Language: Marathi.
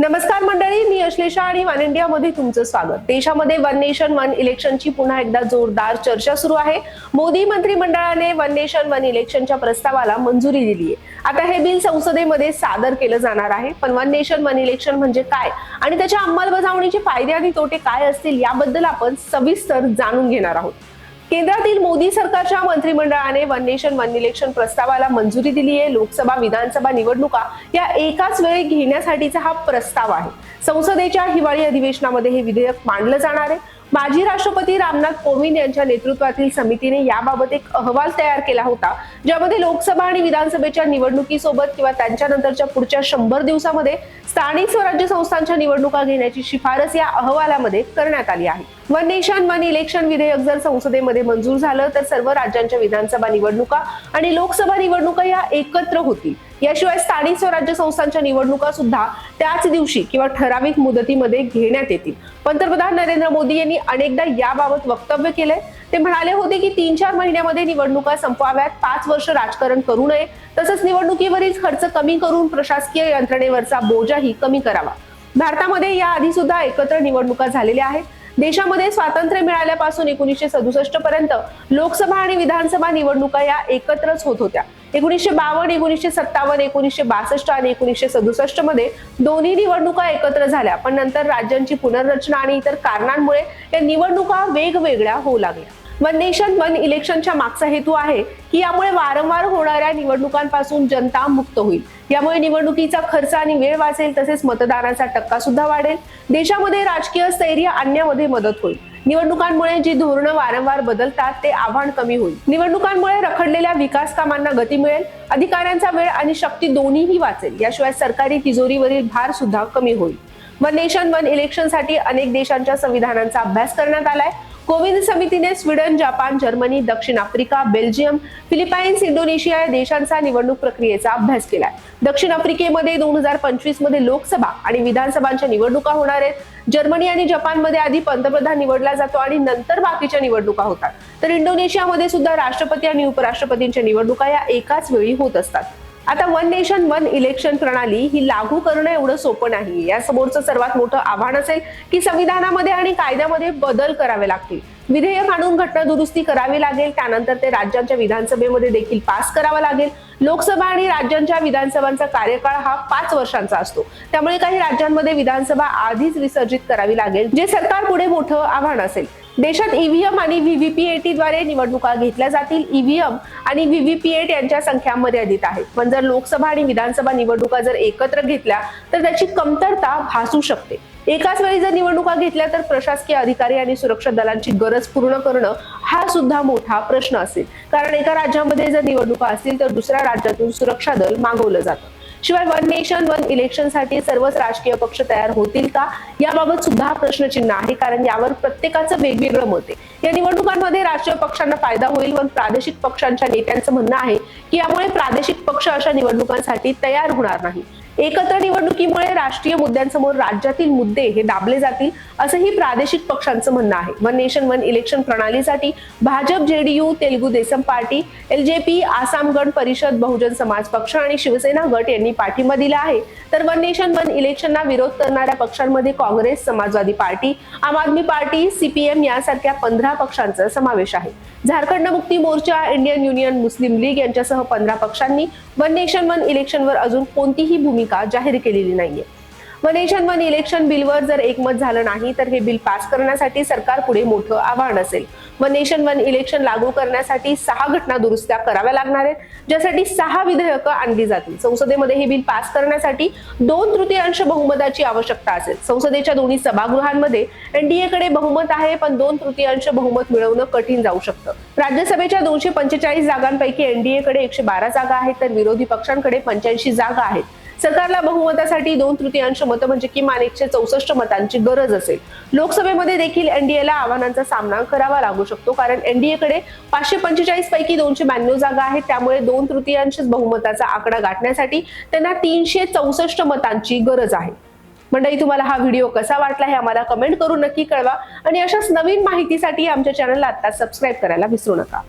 नमस्कार मंडळी मी अश्लेषा आणि वन इंडिया मध्ये तुमचं स्वागत. देशामध्ये वन नेशन वन इलेक्शनची पुन्हा एकदा जोरदार चर्चा सुरू आहे. मोदी मंत्रिमंडळाने वन नेशन वन इलेक्शनच्या प्रस्तावाला मंजुरी दिली आहे. आता हे बिल संसदेमध्ये सादर केलं जाणार आहे. पण वन नेशन वन इलेक्शन म्हणजे काय? आणि त्याच्या अंमलबजावणीचे फायदे आणि तोटे काय असतील याबद्दल आपण सविस्तर जाणून घेणार आहोत. केंद्रातील मोदी सरकारच्या मंत्रिमंडळाने वन नेशन वन इलेक्शन प्रस्तावाला मंजुरी दिली आहे. लोकसभा विधानसभा निवडणुका या एकाच वेळी घेण्यासाठीचा हा प्रस्ताव आहे. संसदेच्या हिवाळी अधिवेशनामध्ये हे विधेयक मांडलं जाणार आहे. माजी राष्ट्रपती रामनाथ कोविंद यांच्या नेतृत्वातील समितीने याबाबत एक अहवाल तयार केला होता ज्यामध्ये लोकसभा आणि विधानसभेच्या निवडणुकीसोबत किंवा त्यांच्यानंतरच्या पुढच्या शंभर दिवसामध्ये स्थानिक स्वराज्य संस्थांच्या निवडणुका घेण्याची शिफारस या अहवालामध्ये करण्यात आली आहे. वन नेशन वन इलेक्शन विधेयक जर संसदेमध्ये मंजूर झालं तर सर्व राज्यांच्या विधानसभा निवडणुका आणि लोकसभा निवडणुका या एकत्र होतील. याशिवाय स्थानिक स्वराज्य संस्थांच्या निवडणुका सुद्धा त्याच दिवशी किंवा ठराविक मुदतीमध्ये घेण्यात येतील. पंतप्रधान नरेंद्र मोदी यांनी अनेकदा याबाबत वक्तव्य केलंय. ते म्हणाले होते की तीन चार महिन्यामध्ये निवडणुका संपवाव्यात पाच वर्ष राजकारण करू नये. तसंच निवडणुकीवरील खर्च कमी करून प्रशासकीय यंत्रणेवरचा बोजाही कमी करावा. भारतामध्ये या आधी सुद्धा एकत्र निवडणुका झालेल्या आहेत. देशामध्ये स्वातंत्र्य मिळाल्यापासून एकोणीसशे सदुसष्ट पर्यंत लोकसभा आणि विधानसभा निवडणुका या एकत्रच होत होत्या. एकोणीसशे बावन्न एकोणीसशे सत्तावन्न एकोणीसशे बासष्ट आणि एकोणीसशे सदुसष्टमध्ये दोन्ही निवडणुका एकत्र झाल्या. पण नंतर राज्यांची पुनर्रचना आणि इतर कारणांमुळे या निवडणुका वेगवेगळ्या होऊ लागल्या. वन नेशन वन इलेक्शनच्या मागचा हेतू आहे की यामुळे वारंवार होणाऱ्या निवडणुकांपासून जनता मुक्त होईल. यामुळे निवडणुकीचा खर्च आणि वेळ वाचेल तसेच मतदानाचा टक्का सुद्धा वाढेल. देशामध्ये राजकीय स्थैर्य आणण्यामध्ये मदत होईल. निवडणुकांमुळे जी धोरणं वारंवार बदलतात ते आव्हान कमी होईल. निवडणुकांमुळे रखडलेल्या विकास कामांना गती मिळेल अधिकाऱ्यांचा वेळ आणि शक्ती दोन्हीही वाचेल. याशिवाय सरकारी तिजोरीवरील भार सुद्धा कमी होईल. वन नेशन वन इलेक्शनसाठी अनेक देशांच्या संविधानांचा अभ्यास करण्यात आलाय. कोविंद समितीने स्वीडन जपान जर्मनी दक्षिण आफ्रिका बेल्जियम फिलिपाईन्स इंडोनेशिया या देशांचा निवडणूक प्रक्रियेचा अभ्यास केलाय. दक्षिण आफ्रिकेमध्ये दोन हजार पंचवीसमध्ये लोकसभा आणि विधानसभांच्या निवडणुका होणार आहेत. जर्मनी आणि जपानमध्ये आधी पंतप्रधान निवडला जातो आणि नंतर बाकीच्या निवडणुका होतात. तर इंडोनेशियामध्ये सुद्धा राष्ट्रपती आणि उपराष्ट्रपतींच्या निवडणुका या एकाच वेळी होत असतात. आता वन नेशन वन इलेक्शन प्रणाली ही लागू करणं एवढं सोपं नाही या समोरचं सर्वात मोठं आव्हान असेल की संविधानामध्ये आणि कायद्यामध्ये बदल करावे लागतील. विधेयक आणून घटना दुरुस्ती करावी लागेल त्यानंतर ते राज्यांच्या विधानसभेमध्ये देखील पास करावं लागेल. लोकसभा आणि राज्यांच्या विधानसभांचा कार्यकाळ हा पाच वर्षांचा असतो. त्यामुळे काही राज्यांमध्ये विधानसभा आधीच विसर्जित करावी लागेल जे सरकार पुढे मोठं आव्हान असेल. देशात ईव्हीएम आणि व्हीव्हीपीएटी द्वारे निवडणुका घेतल्या जातील. ईव्हीएम आणि व्हीव्हीपीएट यांच्या संख्या मर्यादित आहेत. पण जर लोकसभा आणि विधानसभा निवडणुका जर एकत्र घेतल्या तर त्याची कमतरता भासू शकते. एकाच वेळी जर निवडणुका घेतल्या तर प्रशासकीय अधिकारी आणि सुरक्षा दलांची गरज पूर्ण करणं हा सुद्धा मोठा प्रश्न असेल. कारण एका राज्यामध्ये जर निवडणुका असतील तर दुसऱ्या राज्यातून सुरक्षा दल मागवलं जातं. शिवाय वन नेशन वन इलेक्शनसाठी सर्वच राजकीय पक्ष तयार होतील का? याबाबत सुद्धा प्रश्नचिन्ह आहे. कारण यावर प्रत्येकाचं वेगवेगळं मत आहे. या निवडणुकांमध्ये राष्ट्रीय पक्षांना फायदा होईल पण प्रादेशिक पक्षांच्या नेत्यांचं म्हणणं आहे की यामुळे प्रादेशिक पक्ष अशा निवडणुकांसाठी तयार होणार नाही. एकत्र निवडणुकीमुळे राष्ट्रीय मुद्द्यांसमोर राज्यातील मुद्दे हे दाबले जातील असंही प्रादेशिक पक्षांचं म्हणणं आहे. वन नेशन वन इलेक्शन प्रणालीसाठी Bhajap JDU Telugu Desam party LJP Assam Gana Parishad Bahujan समाज पक्ष आणि शिवसेना गट यांनी पाठिंबा दिला आहे. तर वन नेशन वन इलेक्शनला विरोध करणाऱ्या पक्षांमध्ये काँग्रेस समाजवादी पार्टी आम आदमी पार्टी सीपीएम यासारख्या पंधरा पक्षांचा समावेश आहे. Jharkhand Mukti Morcha Indian Union Muslim League यांच्यासह पंधरा पक्षांनी वन नेशन वन इलेक्शनवर अजून कोणतीही भूमिका जाहीर केलेली नाहीये. One nation nation one election बिलवर जर एकमत झालं नाही तर हे बिल पास करण्यासाठी सरकार पुढे मोठं आव्हान असेल. वनेशन नेशन वन इलेक्शन लागू करण्यासाठी सहा घटना दुरुस्त्या कराव्या लागणार आहेत ज्यासाठी सहा विधेयकं आणली जातील. संसदेमध्ये हे बिल पास करण्यासाठी दोन तृतीयांश बहुमताची आवश्यकता असेल. संसदेच्या दोन्ही सभागृहांमध्ये एनडीएकडे बहुमत आहे पण दोन तृतीयांश बहुमत मिळवणं कठीण जाऊ शकतं. राज्यसभेच्या दोनशे पंचेचाळीस जागांपैकी एनडीएकडे एकशे बारा जागा आहेत तर विरोधी पक्षांकडे पंच्याऐंशी जागा आहेत. सरकारला बहुमतासाठी दोन तृतीयांश मतं म्हणजे किमान एकशे चौसष्ट मतांची गरज असेल. लोकसभेमध्ये देखील एनडीएला आव्हानांचा सामना करावा लागू शकतो कारण एनडीएकडे पाचशे पंचेचाळीस पैकी दोनशे ब्याण्णव जागा आहेत. त्यामुळे दोन तृतीयांश बहुमताचा आकडा गाठण्यासाठी त्यांना तीनशे चौसष्ट मतांची गरज आहे. मंडळी तुम्हाला हा व्हिडिओ कसा वाटला हे आम्हाला कमेंट करून नक्की कळवा. आणि अशाच नवीन माहितीसाठी आमच्या चॅनलला आता सबस्क्राईब करायला विसरू नका.